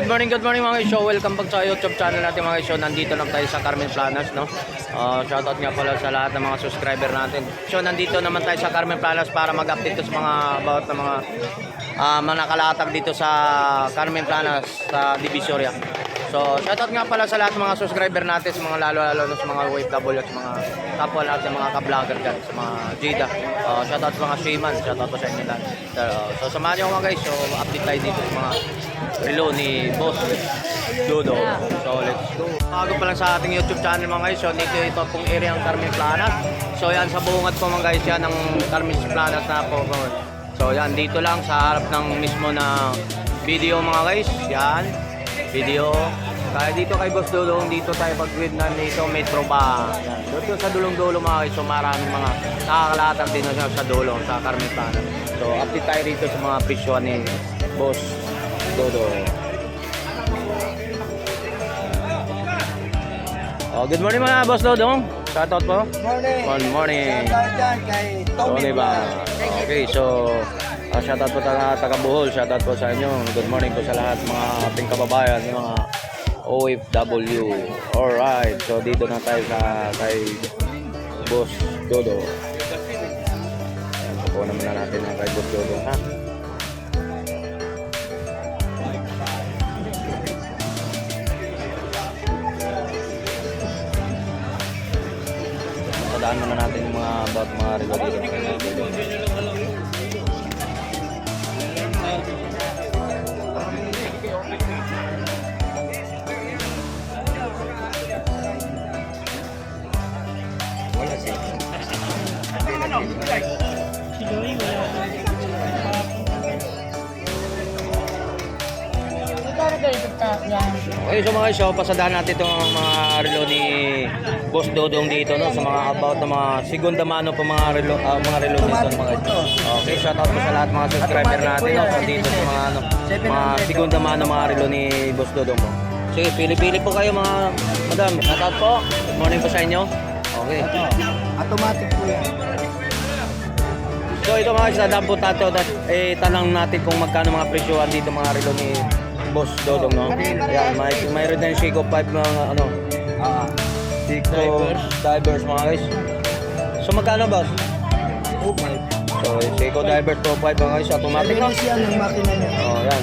good morning, good morning mga show. Welcome back sa YouTube channel natin mga show. Nandito lang tayo sa Carmen Planas, no? Uh, shoutout nga pala sa lahat ng mga subscriber natin. So, nandito naman tayo sa Carmen Planas para mag-update sa mga about ng mga uh, mga nakalatag dito sa Carmen Planas sa Divisoria. So, shoutout nga pala sa lahat ng mga subscriber natin, sa mga lalo-lalo na sa mga OFW sa mga kapwa natin, sa mga ka-vlogger dyan, sa mga Jida. Uh, shoutout sa mga Shayman, shoutout po sa inyo lahat. So, so samahan ako mga guys, so update tayo dito sa mga relo ni Boss Dodo. So, let's go. Bago pa lang sa ating YouTube channel mga guys, so dito ito pong area ng Carmen Planas. So, yan sa bungad po mga guys, yan ang Carmen Planas na po. So, yan dito lang sa harap ng mismo na video mga guys. Yan, video. Kaya dito kay Boss Dodo, dito tayo pag with na dito metro ba. Yan. Dito sa dulong-dulo mga guys, so maraming mga nakakalatag din sa dulo, sa Carmen Planas. So, update tayo dito sa mga presyo ni Boss Dodo. Oh, good morning mga Boss Dodo. Shoutout po. Morning. Good morning. Shoutout dyan kay Tommy Tony ba? Okay, so uh, shoutout po taga, taga Bohol, shoutout po sa inyo. Good morning po sa lahat mga ating kababayan, mga OFW. Alright, so dito na tayo sa kay Boss Dodo. Ayan, Kukuha naman na natin ang kay Boss Dodo, ha? Padaan muna natin yung mga about mga relo dito. Magkano ganito ta? Yan. Okay, so mga guys, so pasadahan natin itong mga relo ni Boss Dodong dito no sa mga about ng mga segunda mano pa mga relo ah, mga relo nito no, mga guys. Okay, shout out po sa lahat mga subscriber natin no so dito sa mga ano mga segunda mano mga relo ni Boss Dodong mo. Sige, pili-pili po kayo mga madam. Shout out po. Good morning po sa inyo. Okay. Automatic po yan. So ito mga guys, dadaan po tayo at eh, tanong natin kung magkano mga presyohan dito mga relo ni Boss Dodong no. Yan, may mayroon din Seiko 5 mga ano Ah, Seiko divers. divers mga guys. So magkano boss? okay. So Seiko divers Pro 5 mga guys, automatic no? Malinis yan ang makina niya. Oh, yan.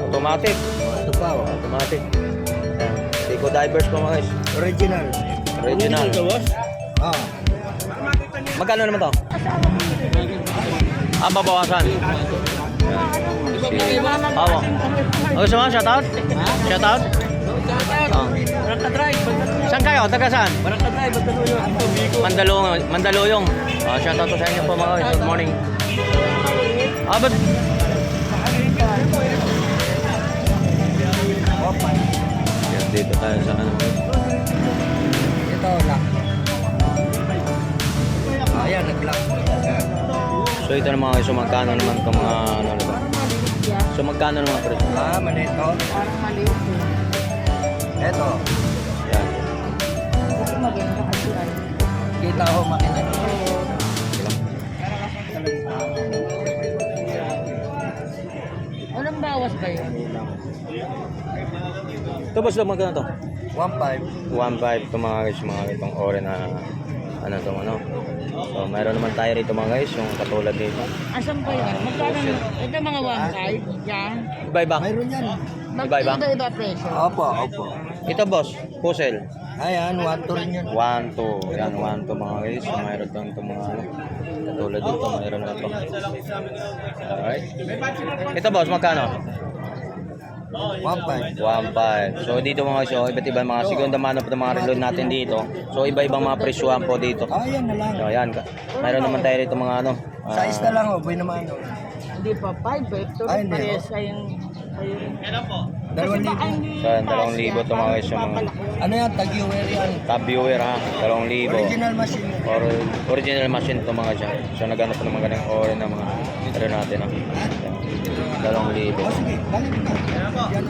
Automatic. Ito pa oh. Automatic. Yan. Seiko divers po mga guys. Original. Original. Ah. Magkano naman to? Ah, babawasan. Si Awa. Okay, so mga shoutout? Shoutout? Oh. Saan kayo? Taga saan? Mandaluyong. Mandaluyong. Oh, shoutout po sa inyo po mga. Good morning. Ah, but... Yan, dito tayo sa ano. Ito lock. Ah, yan, nag-lock. So ito na mga guys, magkano naman itong mga ano to? So magkano naman presyo? Ah, mali ito. Parang maliit eh. Ito. Yan. Ito maganda kasi ano. Kita ko makina niya. Walang bawas ba yun? Ito boss lang magkano to? 1.5. 1.5 ito mga guys, mga itong ore na ano to ano. So mayroon naman tayo rito mga guys, yung katulad dito. Asan pa yan? Magkano? Ito mga one side. Yan. Iba-iba. Mayroon yan. Iba-iba? Iba-iba presyo. Opo, opo. Ito boss, puzzle. Ayan, 1 to rin yun. 1 to, yan 1 to mga guys. So, mayroon to itong mga ano. Katulad dito, mayroon na to. Alright. Ito boss, magkano? 1.5. 1.5. So dito mga guys, so, iba't ibang mga segunda mano po ng mga reload natin dito. So iba-ibang mga presyuhan po dito. Ah, yan na lang. So ayan, ka- mayroon naman tayo rito mga ano. ah, Size na lang, oh. Boy naman. oh. Hindi pa 5 eh. Ito Ay, hindi, parehas oh. kayong... kayong- Dalawang Kasi baka libo. So, yan, dalawang libo yan, to mga guys, yung. Ano yan? Tag-viewer yan. top viewer ha, 2,000. Original machine. yan. Or original machine to mga siya. So naghanap po ng mga ganang ore na mga ano natin ha. 2,000. Oh, sige. Balik na. Yan.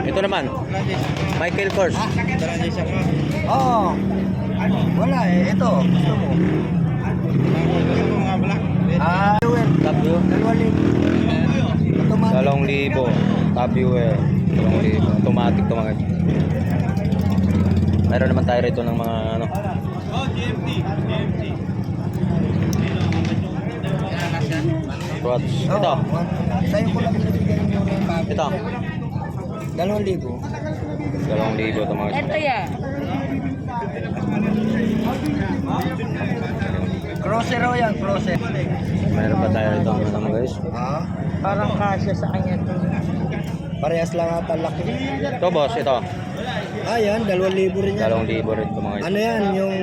Ito naman, Michael Kors. Oo. Wala eh. Ito. Gusto mo. Ah, libo. Automatic. Dalawang libo. View eh. Dalawang libo. Automatic to mga. Meron naman tayo rito ng mga ano. Watch. Ito. Sa'yo ko lang binibigyan yung mga bago. Ito. Dalawang libo. Dalawang libo to mga. Ito yan. Crosser o yan, crosser. Meron pa tayo rito ng ano guys. Ah, Parang kasya sa kanya to. parehas lang ata laki. Ito boss, ito. Ah, yan, dalawang libo rin yan. Dalawang libo rin to mga. Ano yan, yung...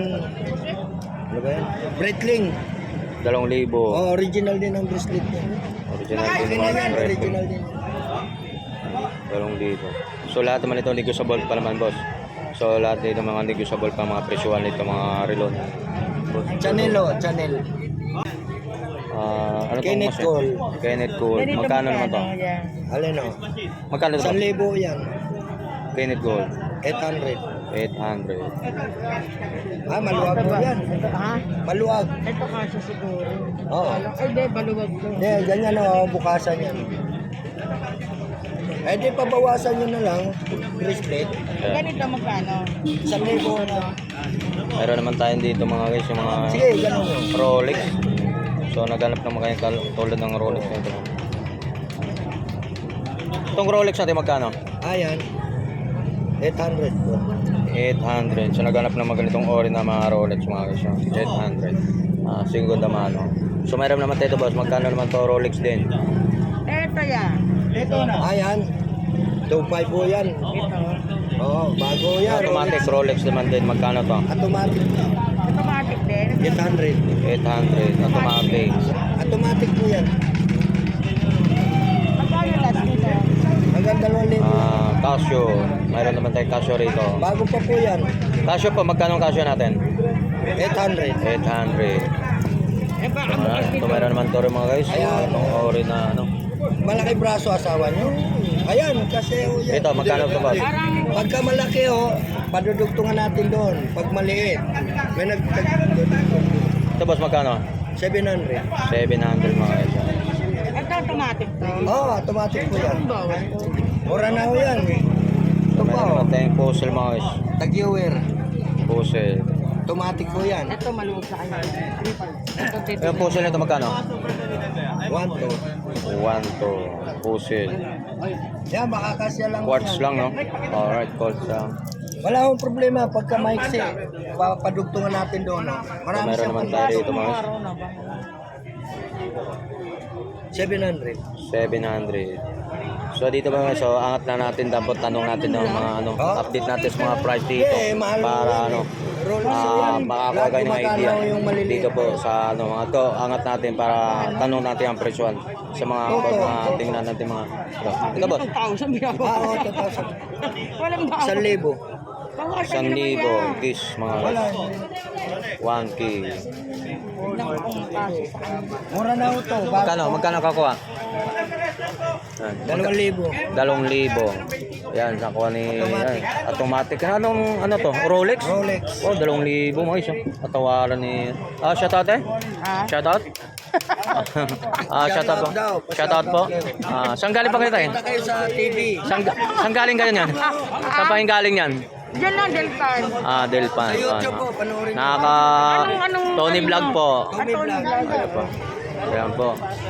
Ano ba yan? Breitling. Dalawang libo. Oh, original din ang bracelet niya. Original din mga yan, red. original din. Dalawang libo. So lahat naman ito negotiable pa naman boss. So lahat dito mga negotiable pa mga presyuhan nito mga relon. Chanel o, Chanel. Ah, ano Kenneth mas- Cole. Kenneth Cole. Magkano naman to? Alin o? Magkano to? Isang libo yan. Kenneth Cole. 800. 800. Ah, maluwag po yan. Ito, ha? Maluwag. Ito kasya siguro. Oo. Ay, di, baluwag to. Hindi, ganyan o, bukasan yan. Eh di pabawasan nyo na lang, bracelet. Ganito magkano? Isang libo na. Meron naman tayo dito mga guys, yung mga Sige, ganun. Rolex. So naghanap naman kayo kal- tulad ng Rolex na ito. Itong Rolex natin magkano? Ayan. 800 po. 800. So naghanap naman ganitong ori na mga Rolex mga guys. yung 800. Ah, single mano. So meron naman tayo boss, magkano naman to Rolex din? Ito yan. Ayan. 2.5 po yan. Ito. Oo, bago yan. Automatic Rolex naman din, magkano to? Automatic. Automatic din. 800. 800 automatic. Automatic po yan. Magkano last nito? 2,000. Ah, Casio. Mayroon naman tayo Casio rito. Bago pa po yan. Casio po, magkano ang Casio natin? 800. 800. Eh, baka Ah, ito meron naman to rin mga guys. Ayan. Itong ori na ano. Malaki braso asawa nyo. Ayan, kasi o yan. Ito, magkano to boss? Parang Pagka malaki o, padudugtungan natin doon. Pag maliit, may nagtagdudugtong. Ito boss, magkano? 700. 700 mga guys. ito automatic to. Oo, oh, automatic po yan. To. Mura na ho yan. So, Ito pa meron o, naman tayong puzzle mga guys. tag-viewer. Puzzle. Automatic po yan. Ito maluwag sa kanya. Ito. Yung puzzle nito magkano? 1, 2. 1 to puzzle. Yan, baka kasya lang. Quartz yan. lang no? Alright, quartz lang. Wala akong problema pagka maiksi. Pa- Padugtungan natin doon. No? Marami Meron siyang naman tayo rito mga guys. Araw na ba? 700. 700. So dito ba so angat na natin dapat tanong natin ng mga ano Oh. update natin sa mga price dito Eh, para ano ah makakakuha Lahat kayo ng idea dito po sa ano mga to angat natin para tanong natin ang presyon sa mga pag mga toto. tingnan natin mga ito, ito boss 1,000 binabawas. Ah, oo, 2,000. Walang bawas. 1,000. Bawasan 1,000 niyo naman yan. kiss mga Wala. 1k Tignan ko kung kasya sa kanya. Mura na ho to. magkano magkano kakuha. Dalawang libo. dalawang libo yan nakuha ni yan, automatic anong ano to Rolex Rolex. Oh, dalawang libo mga isa. Katawaran ni... Ah, shoutout eh? Ha? Shoutout? ah, shoutout po. daw. Shoutout po. Ah, saan galing pa kayo tayo? Saan, galing kayo niyan? Saan pa galing yan? Diyan lang, Deltan. Ah, Delpan. Sa YouTube po, panoorin nyo. Nakaka... Anong- anong- Tony ano Vlog po. Ah, Tony Vlog. Ayan po. Ayan po.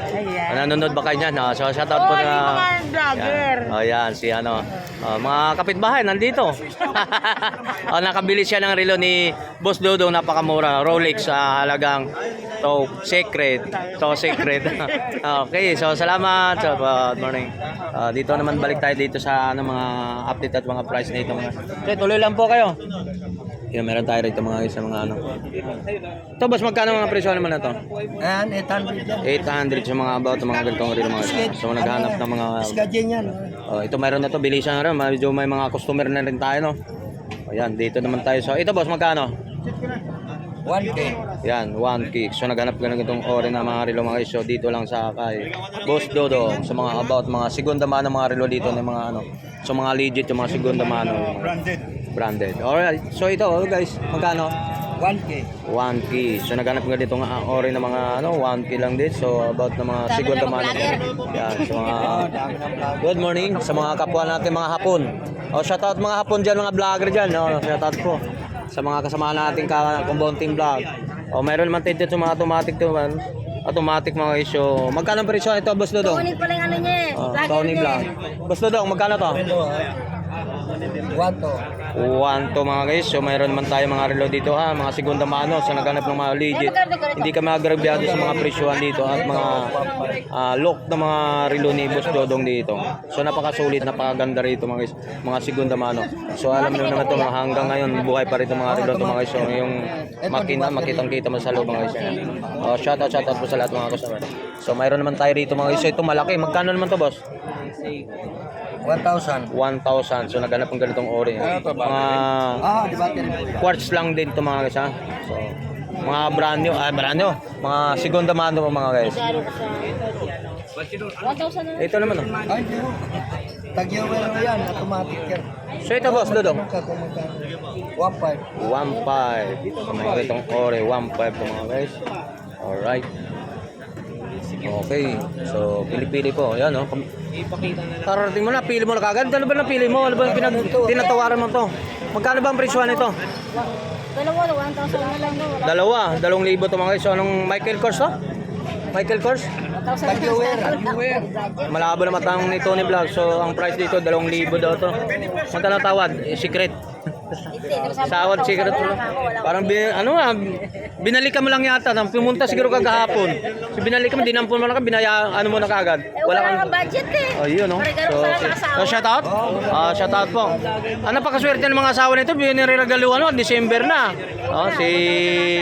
Ayan. Nanonood ba kayo niyan? Ah, so, shoutout po Oh, na... yung mga vlogger. Yan. Oh, yan, si ano. Oh, mga kapitbahay, nandito. oh, nakabili siya ng relo ni Boss Dodo, napakamura. Rolex sa halagang to secret. To secret. okay, so salamat. So, good morning. Ah, dito naman balik tayo dito sa ano, mga update at mga price na ito. Mga... Okay, tuloy lang po kayo. Yan, meron tayo rito mga isa mga ano. Ito, boss, magkano mga presyo naman na to? Ayan, 800 yan. 800 sa mga about mga ganitong relo mga isa. So, naghahanap ng mga Skadyan yan. Oh, ito meron na to, bilisan na rin. Medyo may mga customer na rin tayo, no? Ayan, dito naman tayo. So, ito boss, magkano? 1K. Yan, 1 kick. So naghanap ka ng itong ori na mga relo mga isyo dito lang sa kay Boss Dodo sa mga about mga segunda mano mga relo dito ng mga ano. So mga legit yung mga segunda mano. Branded. Branded. Alright. So ito oh, guys, magkano? 1K. 1K. So naghanap nga dito nga ori na mga ano, 1K lang din. So about na mga segunda mano. Yan, so mga ng. Good morning sa mga kapwa natin mga hapon. O shoutout mga hapon diyan mga vlogger diyan, no. Shoutout po sa mga kasama natin ka kumbonting vlog. O mayroon naman tayo dito sa mga automatic to man. Automatic mga isyo. Magkano presyo ito, Boss Dodong? Kunin pala yung ano niya eh. Oh, Vlogger Tony niya Vlog. eh. Boss Dodong, magkano to? Relo, ah. 1 to. One to mga guys. So mayroon man tayo mga relo dito ha, mga segunda mano sa naghanap ng mga legit. Hindi ka magagrabyado sa mga presyohan dito at mga ah, look ng mga relo ni Boss Dodong dito. So napakasulit, napakaganda rito mga guys, mga segunda mano. So alam niyo naman to mga hanggang ngayon buhay pa rito mga relo mga guys. So yung makita, makitang kita mo sa loob mga guys. Yan. Oh, shout out, shout out po sa lahat mga customer. So mayroon naman tayo rito mga guys. So ito malaki. Magkano naman to boss? 1,000. 1,000. So naghanap ng ganitong ori. Mga Ah, di ba? quartz lang din to mga guys ha. So, mga brand new, ah brand new, mga segunda mano po mga guys. Laro ko sa 1,000 na lang. Ito naman oh. Ay, di. Tag-ewer mo yan. Automatic yan. So ito boss, Dodong. Magkano magkano? 1,500. 1.5. So, mga itong ore, 1.5 to mga guys. Alright. Okay. So, pili-pili po. Yan oh. Tarating mo na, pili mo na kagad. Ano ba napili mo? Ano ba yung pinag tinatawaran mo to? Magkano ba ang presyo nito? Dalawa, 1,000 na lang. no? Wala. Dalawa, dalawang libo to mga guys. So, anong Michael Kors to? Michael Kors? 1,000 Tag-ewer. Tag-ewer. Malabo na matang ni Tony Vlog. So, ang price dito, 2,000 daw to. Magkano tawad? Eh, secret. Sawad 1,000 secret na mo. lang ako, wala. Parang, bin, ano ah, binalikan mo lang yata. Nang pumunta siguro kagahapon. So, binalikan mo, dinampon mo na ka, binaya, ano mo na kagad. Eh, wala kang- kang budget eh. Oh, yun, no? Regalo So, so shout out? Ah, shout out po. Ano napakaswerte ng mga asawa nito, biniregaluhan no, December na. Oh, si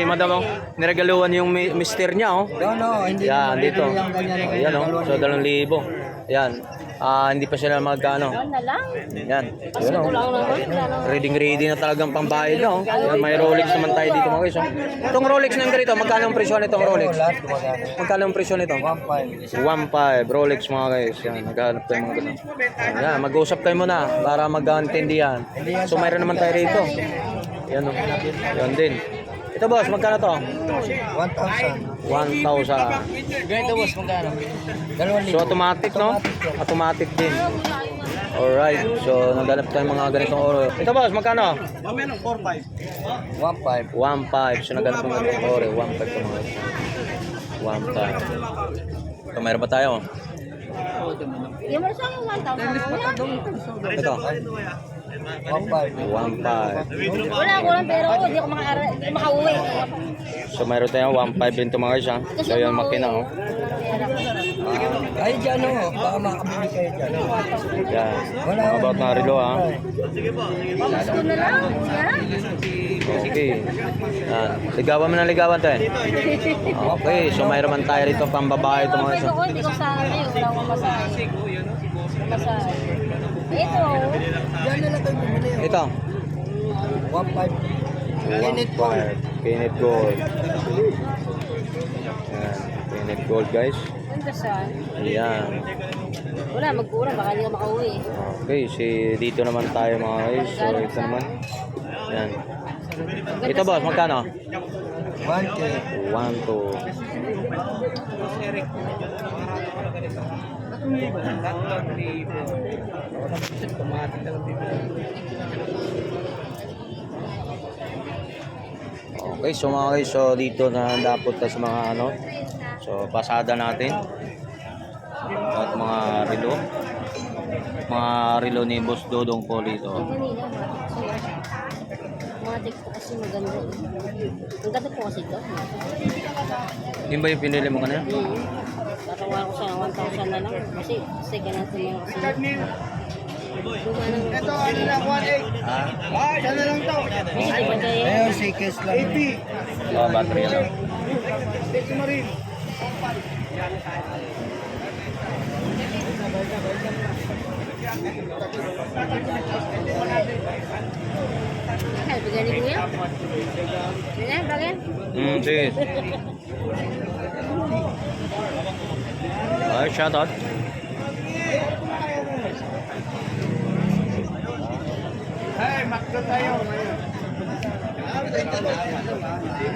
Madam oh, niregaluhan yung mi- mister niya, oh. No, no, hindi Yan, dito. Oh, yan, oh. So, dalawang libo. Yan. Ah, hindi pa sila magkano. Ano na lang. Yan. Yun, Ito oh. Reading ready na talagang pambayad oh. Yan, may Rolex naman tayo dito, mga guys, oh. Itong Rolex na ganito, magkano ang presyo nitong Rolex? Lahat gumagana. Magkano ang presyo nito? 1,500. 1.5 Rolex mga guys. Yan, naghahanap tayo mga ganun. Yan, mag-usap tayo muna para magkaintindihan. So mayroon naman tayo rito. Yan o. Yan din. Ito boss, magkano to? 1,000. 1,000. Ganito boss, magkano? Dalawang So automatic no? Automatic din. Alright. So naghanap tayo mga ganitong oro. Ito boss, magkano? 1,500. 1.5. So naghanap ng ganitong oro. 1.5 to mga guys. 1.5. So mayroon pa tayo. Yung mo sa akin 1,000. Ito. 1,500. 1.5. Wala ako lang pero hindi ako maka- hindi makauwi. So mayroon tayong 1.5 din mga guys ha. So yan makina oh. Ay, dyan o. Baka makabili kayo dyan. Yan. Mga about na relo ha. Pamas ko na lang. Yan. Okay. Yan. Ligawan mo na ligawan to eh. Okay. So mayroon man tayo rito pang babae ito mga guys. Ko, hindi ko sa ano yun. Wala akong masahe. Masahe. Ito. Dyan na lang kayo bumili. Ito. 1,500. Init po. 1.5. Pinit gold. Yan. Pinit gold guys. Ang kasal. Ayan. Wala, magkurang. Baka hindi ka makauwi. Okay. Si dito naman tayo mga guys. So ito naman. Yan. Ito boss, magkano? 1K. 1 to Okay, so mga guys, so dito na dapat sa mga ano. So pasada natin. At mga relo. Mga relo ni Boss Dodong po mga tek po kasi maganda. eh. Ang ganda po kasi ito. Yun ba yung pinili mo kanina? Hmm. Tatawa ko sa 1,000 na lang. Kasi second hand naman kasi. Ito, ano lang, 1,800. Ah? Dyan na lang to. Kasi di ba kayo? Ayun, sikis lang. 80. Oh, battery lang. Ay, bigyan ni Kuya. Bigyan, bigyan. Mm, sige. Ay, shoutout.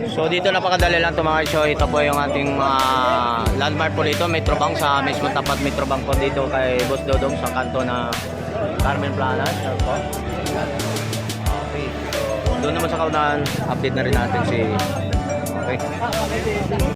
So dito napakadali lang ito mga show. Ito po yung ating mga landmark po dito. Metrobank sa mismo tapat Metrobank po dito kay Boss Dodong sa kanto na Carmen Planas. Okay. Doon naman sa kaunahan, update na rin natin si... Okay.